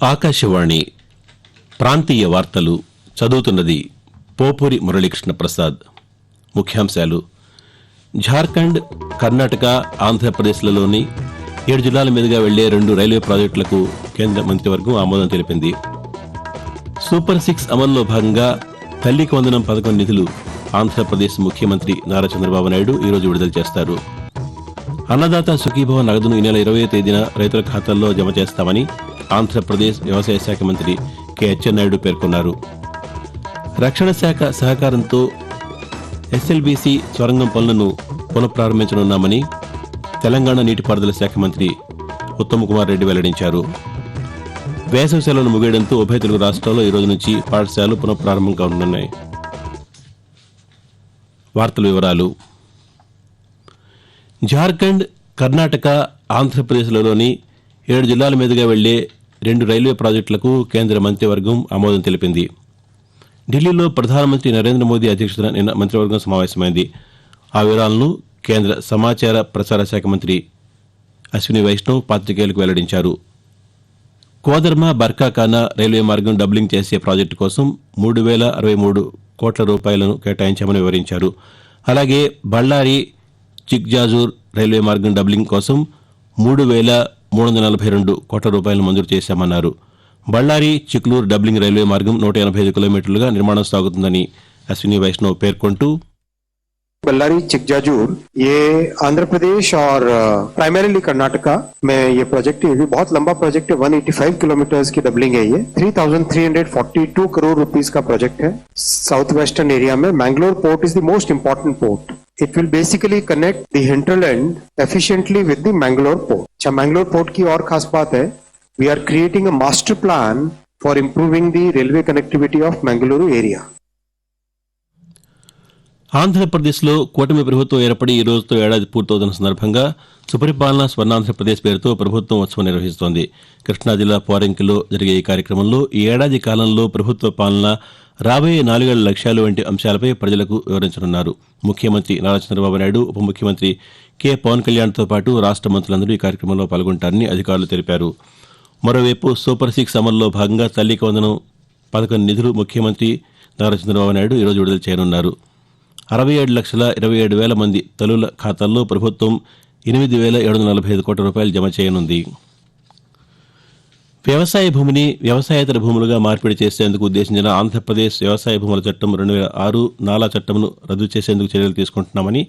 ఆకాశవాణి ప్రాంతీయ వార్తలు చదువుతున్నది పోపూరి మురళీకృష్ణ ప్రసాద్ ముఖ్యాంశాలు. ఝార్ఖండ్ కర్ణాటక ఆంధ్రప్రదేశ్లలోని ఏడు జిల్లాల మీదుగా వెళ్ళే రెండు రైల్వే ప్రాజెక్టులకు కేంద్ర మంత్రివర్గం ఆమోదం తెలిపింది. సూపర్ సిక్స్ అమల్లో భాగంగా తల్లికి వందనం పథకం నిధులు ఆంధ్రప్రదేశ్ ముఖ్యమంత్రి నారా చంద్రబాబు నాయుడు ఈరోజు విడుదల చేస్తారు. అన్నదాత సుఖీభవ నగదును ఈ నెల ఇరవై తేదీన రైతుల ఖాతాల్లో జమ చేస్తామని ఆంధ్రప్రదేశ్ వ్యవసాయ శాఖ మంత్రి కె అచ్చెన్నాయుడు పేర్కొన్నారు. రక్షణ శాఖ సహకారంతో ఎస్ఎల్బీసీ సొరంగం పనులను పునఃప్రారంభించనున్నామని తెలంగాణ నీటిపారుదల శాఖ మంత్రి ఉత్తమ్ కుమార్ రెడ్డి వెల్లడించారు. వేసవి సెలవులు ముగియడంతో ఉభయ తెలుగు రాష్ట్రాల్లో ఈ రోజు నుంచి పాఠశాలలు పునఃప్రారంభం కానున్నాయి. వార్తల వివరాలు. జార్ఖండ్ కర్ణాటక ఆంధ్రప్రదేశ్లలోని ఏడు జిల్లాల మీదుగా వెళ్ళే రెండు రైల్వే ప్రాజెక్టులకు కేంద్ర మంత్రివర్గం ఆమోదం తెలిపింది. ఢిల్లీలో ప్రధానమంత్రి నరేంద్ర మోదీ అధ్యక్షతన నిన్న మంత్రివర్గం సమావేశమైంది. ఆ వివరాలను కేంద్ర సమాచార ప్రసార శాఖ మంత్రి అశ్విని వైష్ణవ్ పాతికేయులకు వెల్లడించారు. కోదర్మ బర్కాకానా రైల్వే మార్గం డబ్లింగ్ చేసే ప్రాజెక్టు కోసం మూడు వేల అరవై మూడు కోట్ల రూపాయలను కేటాయించామని వివరించారు. అలాగే బళ్ళారి చిక్జాజూర్ రైల్వే మార్గం డబ్లింగ్ కోసం మూడు వేల మూడు వందల నలభై రెండు కోట్ల రూపాయలను మంజూరు చేశామన్నారు. బళ్ళారి చిక్లూరు డబ్లింగ్ రైల్వే మార్గం నూట ఎనభై ఐదు కిలోమీటర్లుగా నిర్మాణం సాగుతుందని అశ్విని వైష్ణవ్ పేర్కొంటూ बल्लारी चिकजाजूर ये आंध्र प्रदेश और प्राइमरीली कर्नाटका में ये प्रोजेक्ट है। बहुत लंबा प्रोजेक्ट है। 185 किलोमीटर की डबलिंग है ये। 3,342 करोड़ रुपीस का प्रोजेक्ट है। साउथ वेस्टर्न एरिया में Mangalore port is the most important port it will basically connect the hinterland efficiently with the Mangalore port अच्छा मैंगलोर पोर्ट की और खास बात है we are creating a master plan for improving the railway connectivity of Mangaluru area ఆంధ్రప్రదేశ్లో కూటమి ప్రభుత్వం ఏర్పడి ఈ రోజుతో ఏడాది పూర్తవుతున్న సందర్భంగా సుపరిపాలన స్వర్ణాంధ్రప్రదేశ్ పేరుతో ప్రభుత్వం ఉత్సవం నిర్వహిస్తోంది. కృష్ణా జిల్లా పోరంకిలో జరిగే ఈ కార్యక్రమంలో ఈ ఏడాది కాలంలో ప్రభుత్వ పాలన రాబోయే నాలుగేళ్ళ లక్ష్యాలు వంటి అంశాలపై ప్రజలకు వివరించనున్నారు. ముఖ్యమంత్రి నారా చంద్రబాబు నాయుడు ఉప ముఖ్యమంత్రి కె. పవన్ కళ్యాణ్తో పాటు రాష్ట్ర మంత్రులందరూ ఈ కార్యక్రమంలో పాల్గొంటారని అధికారులు తెలిపారు. మరోవైపు సూపర్ సిక్స్ అమల్లో భాగంగా తల్లికి వందనం పథకం నిధులు ముఖ్యమంత్రి నారా చంద్రబాబు నాయుడు ఈరోజు విడుదల చేయనున్నారు. అరవై ఏడు లక్షల ఇరవై ఏడు వేల మంది తల్లుల ఖాతాల్లో ప్రభుత్వం ఎనిమిది వేల ఏడు వందల నలభై ఐదు కోట్ల రూపాయలు జమ చేయనుంది. వ్యవసాయ భూమిని వ్యవసాయేతర భూములుగా మార్పిడి చేసేందుకు ఉద్దేశించిన ఆంధ్రప్రదేశ్ వ్యవసాయ భూముల చట్టం రెండు వేల ఆరు నాలా చట్టంను రద్దు చేసేందుకు చర్యలు తీసుకుంటున్నామని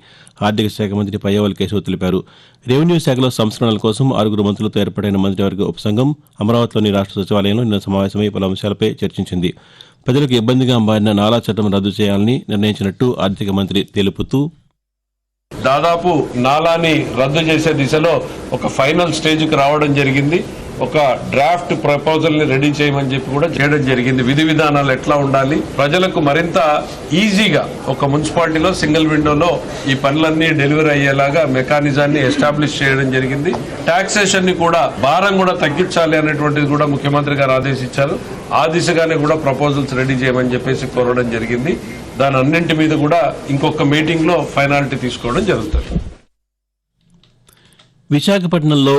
ఆర్థిక శాఖ మంత్రి పయ్యవల్ కేశవ్ తెలిపారు. రెవెన్యూ శాఖలో సంస్కరణల కోసం ఆరుగురు మంత్రులతో ఏర్పాటైన మంత్రివర్గ ఉపసంఘం అమరావతిలోని రాష్ట్ర సచివాలయంలో నిన్న సమావేశమై పలు అంశాలపై చర్చించింది. ప్రజలకు ఇబ్బందిగా మారిన నాలా చట్టం రద్దు చేయాలని నిర్ణయించినట్టు ఆర్థిక మంత్రి తెలుపుతూ దాదాపు నాలాని రద్దు చేసే దిశలో ఒక ఫైనల్ స్టేజ్కి రావడం జరిగింది. ఒక డ్రాఫ్ట్ ప్రపోజల్ని రెడీ చేయమని చెప్పి కూడా చేయడం జరిగింది. విధి విధానాలు ఎట్లా ఉండాలి? ప్రజలకు మరింత ఈజీగా ఒక మున్సిపాలిటీలో సింగిల్ విండోలో ఈ పనులన్నీ డెలివరీ అయ్యేలాగా మెకానిజాన్ని ఎస్టాబ్లిష్ చేయడం జరిగింది. టాక్సేషన్ని కూడా భారం కూడా తగ్గించాలి అనేటువంటిది కూడా ముఖ్యమంత్రి గారు ఆదేశించారు. ఆ దిశగానే కూడా ప్రపోజల్స్ రెడీ చేయమని చెప్పేసి కోరడం జరిగింది. దాని అన్నింటి మీద కూడా ఇంకొక మీటింగ్లో ఫైనాలిటీ తీసుకోవడం జరుగుతుంది. విశాఖపట్నంలో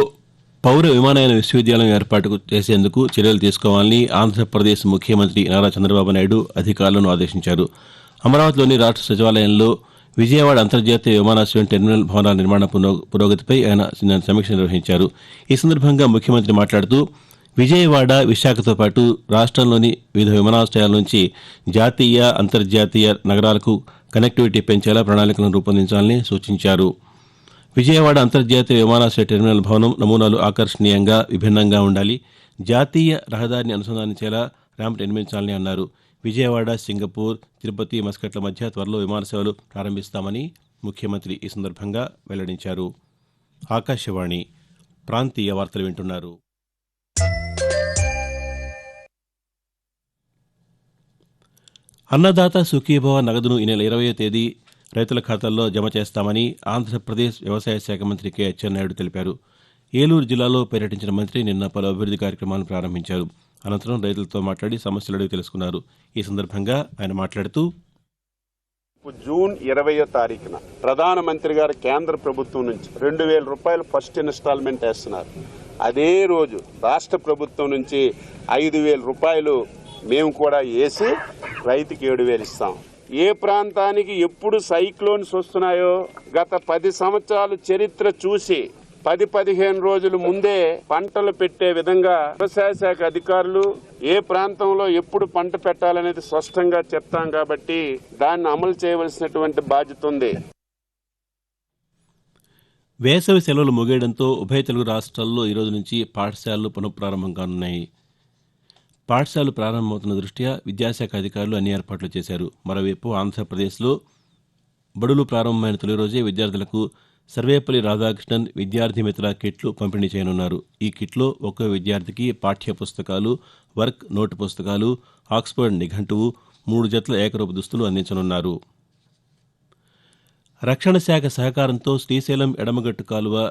పౌర విమానయాన విశ్వవిద్యాలయం ఏర్పాటు చేసేందుకు చర్యలు తీసుకోవాలని ఆంధ్రప్రదేశ్ ముఖ్యమంత్రి నారా చంద్రబాబు నాయుడు అధికారులను ఆదేశించారు. అమరావతిలోని రాష్ట్ర సచివాలయంలో విజయవాడ అంతర్జాతీయ విమానాశ్రయం టెర్మినల్ భవనాల నిర్మాణ పురోగతిపై ఆయన నిన్న సమీక్ష నిర్వహించారు. ఈ సందర్భంగా ముఖ్యమంత్రి మాట్లాడుతూ విజయవాడ విశాఖతో పాటు రాష్ట్రంలోని వివిధ విమానాశ్రయాల నుంచి జాతీయ అంతర్జాతీయ నగరాలకు కనెక్టివిటీ పెంచేలా ప్రణాళికలను రూపొందించాలని సూచించారు. విజయవాడ అంతర్జాతీయ విమానాశ్రయ టెర్మినల్ భవనం నమూనాలు ఆకర్షణీయంగా విభిన్నంగా ఉండాలి. జాతీయ రహదారిని అనుసంధానించేలా ర్యాంప్ నిర్మించాలని అన్నారు. విజయవాడ సింగపూర్ తిరుపతి మస్కట్ల మధ్య త్వరలో విమాన సేవలు ప్రారంభిస్తామని ముఖ్యమంత్రి ఈ సందర్భంగా వెల్లడించారు. ఆకాశవాణి ప్రాంతీయ వార్తలు వింటున్నారు. అన్నదాత సుఖీభవ నగదును ఈ నెల ఇరవయో తేదీ రైతుల ఖాతాల్లో జమ చేస్తామని ఆంధ్రప్రదేశ్ వ్యవసాయ శాఖ మంత్రి కె అచ్చెన్నాయుడు తెలిపారు. ఏలూరు జిల్లాలో పర్యటించిన మంత్రి నిన్న పలు అభివృద్ది కార్యక్రమాలను ప్రారంభించారు. అనంతరం రైతులతో మాట్లాడి సమస్యలు అడిగి తెలుసుకున్నారు. ఈ సందర్భంగా ఆయన మాట్లాడుతూ జూన్ ఇరవయో తారీఖున ప్రధానమంత్రి గారు కేంద్ర ప్రభుత్వం నుంచి రెండు వేల రూపాయలు ఫస్ట్ ఇన్స్టాల్మెంట్ వేస్తున్నారు. అదే రోజు రాష్ట్ర ప్రభుత్వం నుంచి ఐదు వేల రూపాయలు మేము కూడా వేసి రైతుకి ఏడు వేలు ఇస్తాం. ఏ ప్రాంతానికి ఎప్పుడు సైక్లోన్స్ వస్తున్నాయో గత పది సంవత్సరాలు చరిత్ర చూసి పది పదిహేను రోజుల ముందే పంటలు పెట్టే విధంగా వ్యవసాయ శాఖ అధికారులు ఏ ప్రాంతంలో ఎప్పుడు పంట పెట్టాలనేది స్పష్టంగా చెప్తాం కాబట్టి దాన్ని అమలు చేయవలసినటువంటి బాధ్యత ఉంది. వేసవి సెలవులు ముగియడంతో ఉభయ తెలుగు రాష్ట్రాల్లో ఈ రోజు నుంచి పాఠశాలలు పునఃప్రారంభం కానున్నాయి. పాఠశాలలు ప్రారంభమవుతున్న దృష్ట్యా విద్యాశాఖ అధికారులు అన్ని ఏర్పాట్లు చేశారు. మరోవైపు ఆంధ్రప్రదేశ్లో బడులు ప్రారంభమైన తొలి రోజే విద్యార్థులకు సర్వేపల్లి రాధాకృష్ణన్ విద్యార్థి మిత్ర కిట్లు పంపిణీ చేయనున్నారు. ఈ కిట్లో ఒక్కో విద్యార్థికి పాఠ్య పుస్తకాలు వర్క్ నోటు పుస్తకాలు ఆక్స్ఫర్డ్ నిఘంటువు మూడు జట్ల ఏకరూప దుస్తులు అందించనున్నారు. రక్షణ శాఖ సహకారంతో శ్రీశైలం ఎడమగట్టు కాలువ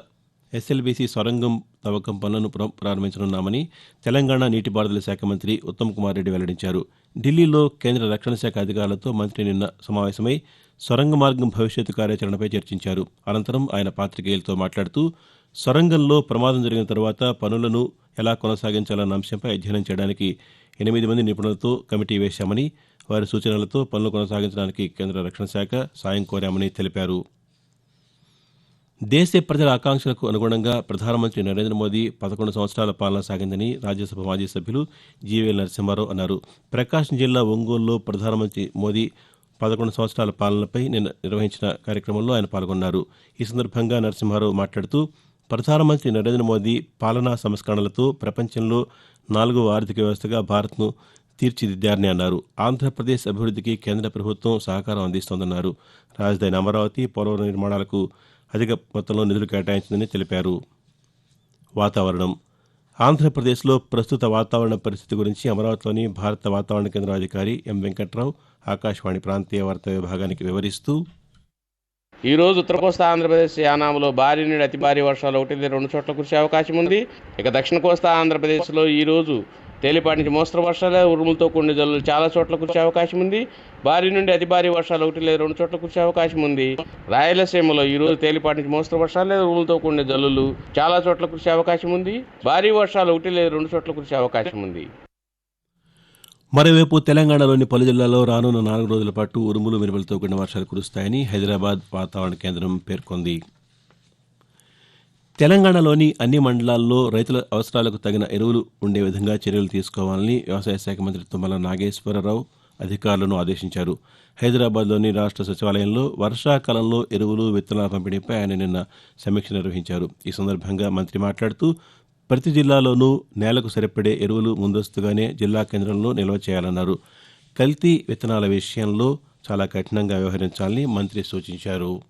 ఎస్ఎల్బీసీ సొరంగం తవ్వకం పనులను ప్రారంభించనున్నామని తెలంగాణ నీటిపారుదల శాఖ మంత్రి ఉత్తమ్ కుమార్ రెడ్డి వెల్లడించారు. ఢిల్లీలో కేంద్ర రక్షణ శాఖ అధికారులతో మంత్రి నిన్న సమావేశమై సొరంగ మార్గం భవిష్యత్తు కార్యాచరణపై చర్చించారు. అనంతరం ఆయన పాతికేయులతో మాట్లాడుతూ సొరంగంలో ప్రమాదం జరిగిన తర్వాత పనులను ఎలా కొనసాగించాలన్న అంశంపై అధ్యయనం చేయడానికి ఎనిమిది మంది నిపుణులతో కమిటీ వేశామని వారి సూచనలతో పనులు కొనసాగించడానికి కేంద్ర రక్షణ శాఖ సాయం కోరామని తెలిపారు. దేశ ప్రజల ఆకాంక్షలకు అనుగుణంగా ప్రధానమంత్రి నరేంద్ర మోదీ పదకొండు సంవత్సరాల పాలన సాగిందని రాజ్యసభ మాజీ సభ్యులు జీవీఎల్ నరసింహారావు అన్నారు. ప్రకాశం జిల్లా ఒంగోలులో ప్రధానమంత్రి మోదీ పదకొండు సంవత్సరాల పాలనపై నిన్న నిర్వహించిన కార్యక్రమంలో ఆయన పాల్గొన్నారు. ఈ సందర్భంగా నరసింహారావు మాట్లాడుతూ ప్రధానమంత్రి నరేంద్ర మోదీ పాలనా సంస్కరణలతో ప్రపంచంలో నాలుగవ ఆర్థిక వ్యవస్థగా భారత్ను తీర్చిదిద్దారని అన్నారు. ఆంధ్రప్రదేశ్ అభివృద్ధికి కేంద్ర ప్రభుత్వం సహకారం అందిస్తోందన్నారు. రాజధాని అమరావతి పోలవరం నిర్మాణాలకు అధిక మొత్తంలో నిధులు కేటాయించిందని తెలిపారు. వాతావరణం. ఆంధ్రప్రదేశ్లో ప్రస్తుత వాతావరణ పరిస్థితి గురించి అమరావతిలోని భారత వాతావరణ కేంద్రం అధికారి ఎం వెంకట్రావు ఆకాశవాణి ప్రాంతీయ వార్తా విభాగానికి వివరిస్తూ ఈ రోజు ఉత్తర కోస్తా ఆంధ్రప్రదేశ్ యానాములో భారీ నుండి అతి భారీ వర్షాలు ఒకటి రెండు చోట్ల కురిసే అవకాశం ఉంది. ఇక దక్షిణ కోస్తా ఆంధ్రప్రదేశ్లో ఈ రోజు తేలిపాటి నుంచి మోస్తరు వర్షాలు ఉరుములతో కూడిన జల్లులు చాలా చోట్ల కురిసే అవకాశం ఉంది. భారీ నుండి అతి భారీ వర్షాలు ఒకటి లేదా రెండు చోట్ల కురిసే అవకాశం ఉంది. రాయలసీమలో ఈ రోజు తేలిపాటి నుంచి మోస్తరు వర్షాలు లేదా ఉరుములతో కూడిన జల్లులు చాలా చోట్ల కురిసే అవకాశం ఉంది. భారీ వర్షాలు ఒకటి లేదా రెండు చోట్ల కురిసే అవకాశం ఉంది. మరోవైపు తెలంగాణలోని పలు జిల్లాల్లో రానున్న నాలుగు రోజుల పాటు ఉరుములు మెరుపులతో కూడిన వర్షాలు కురుస్తాయని హైదరాబాద్ వాతావరణ కేంద్రం పేర్కొంది. తెలంగాణలోని అన్ని మండలాల్లో రైతుల అవసరాలకు తగిన ఎరువులు ఉండే విధంగా చర్యలు తీసుకోవాలని వ్యవసాయ శాఖ మంత్రి తుమ్మల నాగేశ్వరరావు అధికారులను ఆదేశించారు. హైదరాబాద్లోని రాష్ట్ర సచివాలయంలో వర్షాకాలంలో ఎరువులు విత్తనాల పంపిణీపై ఆయన నిన్న సమీక్ష నిర్వహించారు. ఈ సందర్భంగా మంత్రి మాట్లాడుతూ ప్రతి జిల్లాలోనూ నేలకు సరిపడే ఎరువులు ముందస్తుగానే జిల్లా కేంద్రంలో నిల్వ చేయాలన్నారు. కల్తీ విత్తనాల విషయంలో చాలా కఠినంగా వ్యవహరించాలని మంత్రి సూచించారు.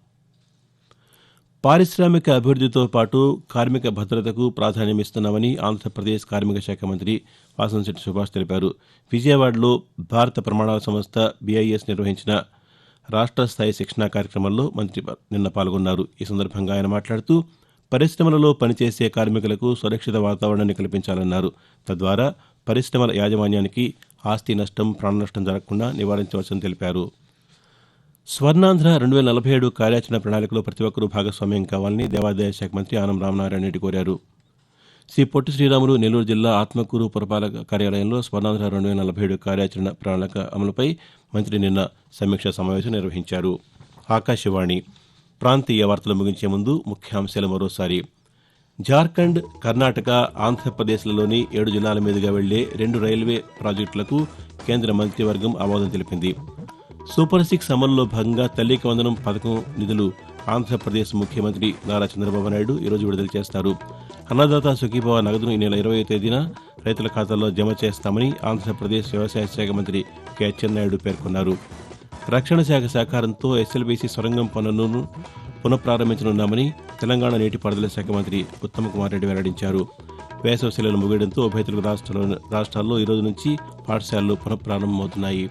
పారిశ్రామిక అభివృద్ధితో పాటు కార్మిక భద్రతకు ప్రాధాన్యమిస్తున్నామని ఆంధ్రప్రదేశ్ కార్మిక శాఖ మంత్రి వాసంశెట్టి సుభాష్ తెలిపారు. విజయవాడలో భారత ప్రమాణాల సంస్థ బీఐఎస్ నిర్వహించిన రాష్ట్ర స్థాయి శిక్షణా కార్యక్రమంలో మంత్రి ప- నిన్న పాల్గొన్నారు. ఈ సందర్భంగా ఆయన మాట్లాడుతూ పరిశ్రమలలో పనిచేసే కార్మికులకు సురక్షిత వాతావరణాన్ని కల్పించాలన్నారు. తద్వారా పరిశ్రమల యాజమాన్యానికి ఆస్తి నష్టం ప్రాణ నష్టం జరగకుండా నివారించవచ్చని తెలిపారు. స్వర్ణాంధ్ర రెండు వేల నలభై ఏడు కార్యాచరణ ప్రణాళికలో ప్రతి ఒక్కరూ భాగస్వామ్యం కావాలని దేవాదాయ శాఖ మంత్రి ఆనం రామనారాయణ రెడ్డి కోరారు. శ్రీ పొట్టి శ్రీరాములు నెల్లూరు జిల్లా ఆత్మకూరు పురపాలక కార్యాలయంలో స్వర్ణాంధ్ర రెండు వేల నలభై ఏడు కార్యాచరణ ప్రణాళిక అమలుపై మంత్రి నిన్న సమీక్షా సమావేశం నిర్వహించారు. ఆకాశవాణి ప్రాంతీయ వార్తలు ముగించే ముందు ముఖ్యాంశాలు మరోసారి. జార్ఖండ్ కర్ణాటక ఆంధ్రప్రదేశ్లలోని ఏడు జిల్లాల మీదుగా వెళ్ళే రెండు రైల్వే ప్రాజెక్టులకు కేంద్ర మంత్రివర్గం ఆమోదం తెలిపింది. సూపర్ సిక్స్ అమలులో భాగంగా తల్లికి వందనం పథకం నిధులు ఆంధ్రప్రదేశ్ ముఖ్యమంత్రి నారా చంద్రబాబు నాయుడు ఈరోజు విడుదల చేస్తారు. అన్నదాత సుఖీభవ నగదును ఈ నెల ఇరవై తేదీన రైతుల ఖాతాల్లో జమ చేస్తామని ఆంధ్రప్రదేశ్ వ్యవసాయ శాఖ మంత్రి కె అచ్చెన్నాయుడు పేర్కొన్నారు. రక్షణ శాఖ సహకారంతో ఎస్ఎల్బీసీ సొరంగం పనులను పునఃప్రారంభించనున్నామని తెలంగాణ నీటిపారుదల శాఖ మంత్రి ఉత్తమ్ కుమార్ రెడ్డి వెల్లడించారు. వేసవి సెలవులు ముగియడంతో ఉభయ తెలుగు రాష్ట్రాల్లో రాష్ట్రాల్లో ఈ రోజు నుంచి పాఠశాలలు పునఃప్రారంభమవుతున్నాయి.